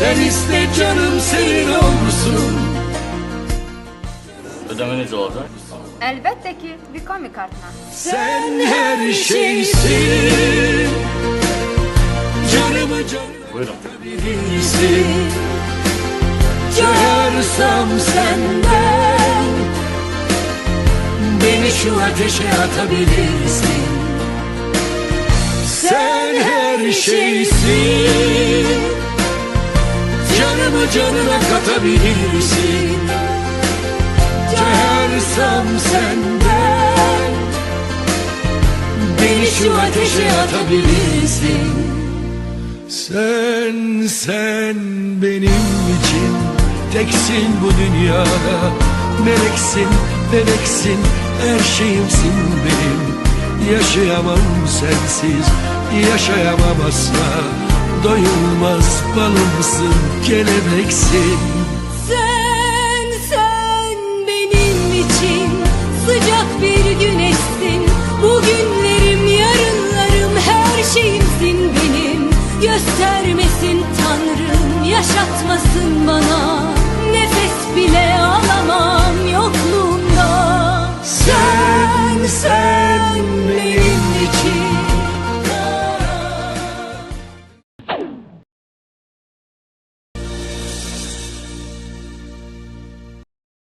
Sen iste canım senin olsun Ödemeniz olacak. Elbette ki bir komik kartına. Sen her şeysin Canımı canına Buyurun. bilirsin Çağırsam senden Beni şu ateşe atabilirsin Sen her şeysin Canına katabilirsin. Çağırsam senden Beni şu ateşe atabilirsin. Sen, sen benim için Teksin bu dünyada. Meleksin, meleksin Her şeyimsin benim. Yaşayamam sensiz Yaşayamam asla Doyulmaz balımsın Kelebeksin. Sen, sen benim için sıcak bir güneşsin. Bugünlerim, yarınlarım, her şeyimsin benim. Göstermesin Tanrım, yaşatmasın bana